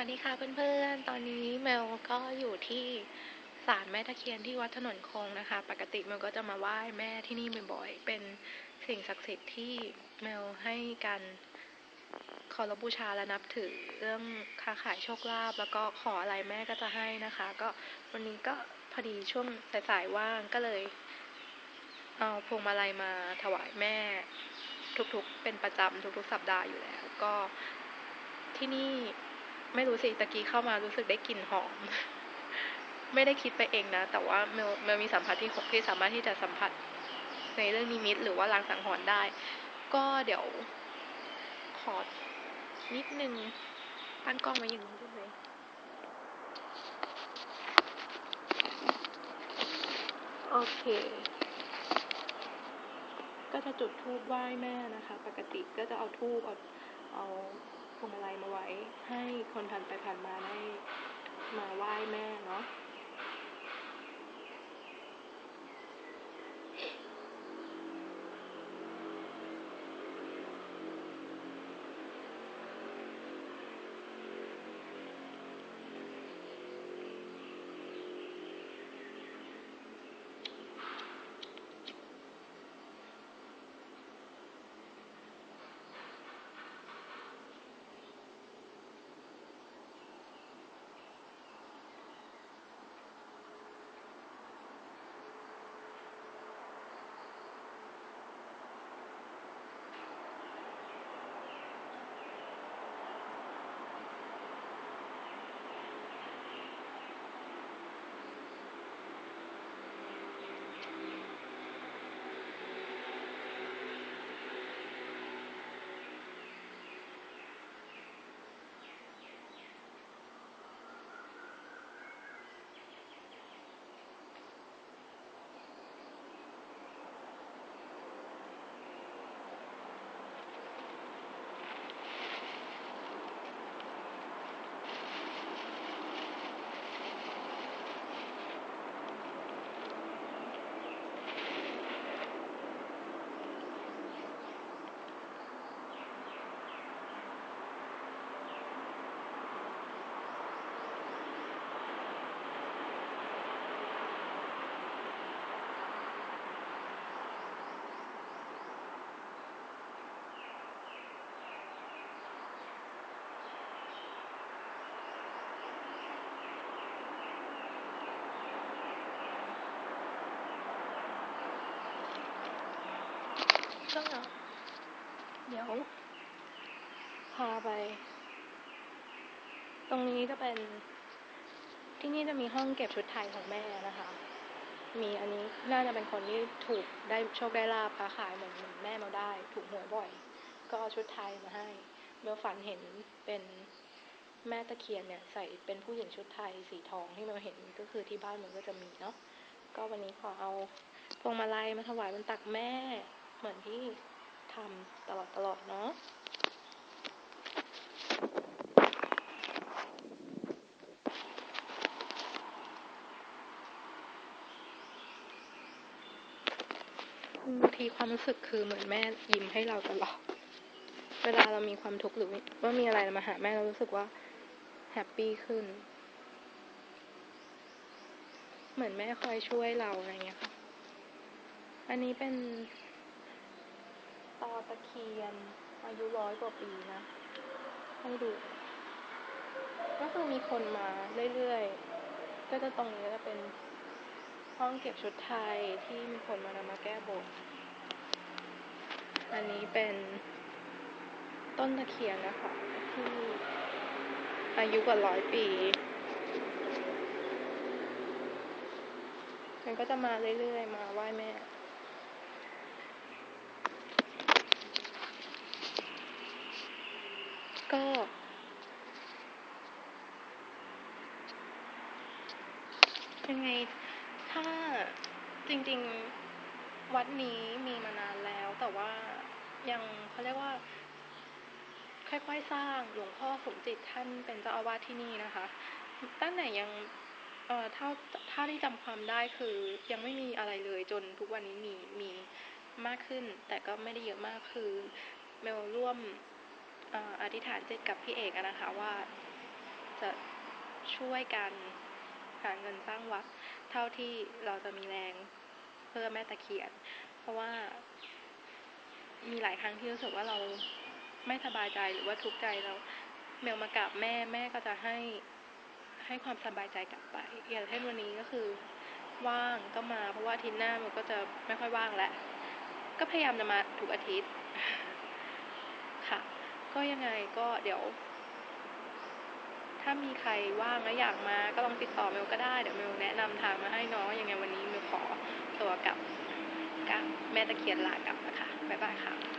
วัสดีค่ะเพื่อนๆ ตอนนี้เมลก็อยู่ที่ศาลแม่ตะเคียนที่วัดถนนคงนะคะ ปกติเมลก็จะมาไหว้แม่ที่นี่บ่อยๆ เป็นสิ่งศักดิ์สิทธิ์ที่เมลให้การเคารพบูชาและนับถือเรื่องค้าขายโชคลาภแล้วก็ขออะไรแม่ก็จะให้นะคะ ก็วันนี้ก็พอดีช่วงสายๆว่างก็เลยเอาพวงมาลัยมาถวายแม่ ทุกๆ เป็นประจำทุกๆ สัปดาห์อยู่แล้ว ก็ที่นี่ ไม่รู้สิตะกี้เข้ามารู้สึกได้กลิ่นหอม ไม่ได้คิดไปเองนะ แต่ว่าเมลเมลมีสัมผัสที่หกที่สามารถที่จะสัมผัสในเรื่องนิมิต หรือว่าลางสังหรณ์ได้ ก็เดี๋ยวขอนิดนึงตั้งกล้องไว้อย่างนี้ได้ไหมโอเค ก็จะจุดธูปไหว้แม่นะคะ ปกติก็จะเอาธูปเอาเอา พวงมาลัยมาไว้ ให้คนผ่านไปผ่านมาได้มาไหว้แม่เนาะ ก็เดี๋ยว พาไป ตรงนี้จะเป็นที่นี่จะมีห้องเก็บชุดไทยของแม่นะคะ มีอันนี้น่าจะเป็นคนที่ถูกได้โชคได้ลาบค้าขายเหมือนเหมือนแม่มาได้ ถูกหวยบ่อย ก็เอาชุดไทยมาให้ เมื่อฝันเห็นเป็นแม่ตะเคียนเนี่ย ใส่เป็นผู้หญิงชุดไทยสีทองที่เราเห็นก็คือที่บ้านมันก็จะมีเนาะ ก็วันนี้ขอเอาพวงมาลัยมาถวายบนตักแม่ เหมือนที่ทำตลอดตลอดเนาะบางทีความรู้สึกคือเหมือนแม่ยิ้มให้เราตลอด เวลาเรามีความทุกข์หรือว่ามีอะไรมาหาแม่เรารู้สึกว่าแฮปปี้ขึ้น เหมือนแม่คอยช่วยเราอะไรเงี้ยค่ะ อันนี้เป็น นอายุร้อยกว่าปีนะ ให้ดู ก็คือมีคนมาเรื่อยๆ ก็จะตรงนี้จะเป็นห้องเก็บชุดไทยที่มีคนมานำมาแก้บน อันนี้เป็นต้นตะเคียนนะคะที่อายุกว่าร้อยปีมันก็จะมาเรื่อยๆ มาไหว้แม่ ก็ ยังไง ถ้าจริง ๆ วัดนี้มีมานานแล้ว แต่ว่ายังเขาเรียกว่า ค่อยๆ สร้างหลวงพ่อสมจิตท่านเป็นเจ้าอาวาสที่นี่นะคะ ตั้งแต่ยังเอ่อเท่าถ้าที่จำความได้คือยังไม่มีอะไรเลยจนทุกวันนี้มีมีมากขึ้น แต่ก็ไม่ได้เยอะมากคือเมลร่วมอธิษฐานจิตกับพี่เอกนะคะว่าจะช่วยกัน หาเงินสร้างวัดเท่าที่เราจะมีแรงเพื่อแม่ตะเคียน เพราะว่ามีหลายครั้งที่รู้สึกว่าเราไม่สบายใจหรือว่าทุกข์ใจเราเมลมากราบแม่แม่ก็จะให้ให้ความสบายใจกลับไป อย่างเช่นวันนี้ก็คือ ว่างก็มา เพราะว่าทิตย์หน้ามันก็จะไม่ค่อยว่างแล้วก็พยายามจะมาทุกอาทิตย์ ค่ะ ก็ยังไงก็เดี๋ยว ถ้ามีใครว่างและอยากมาก็ลองติดต่อเมลก็ได้เดี๋ยวเมลแนะนำทางมาให้น้องยังไงวันนี้เมลขอตัวกับกับแม่ตะเคียนลากลับนะคะบ๊ายบายค่ะ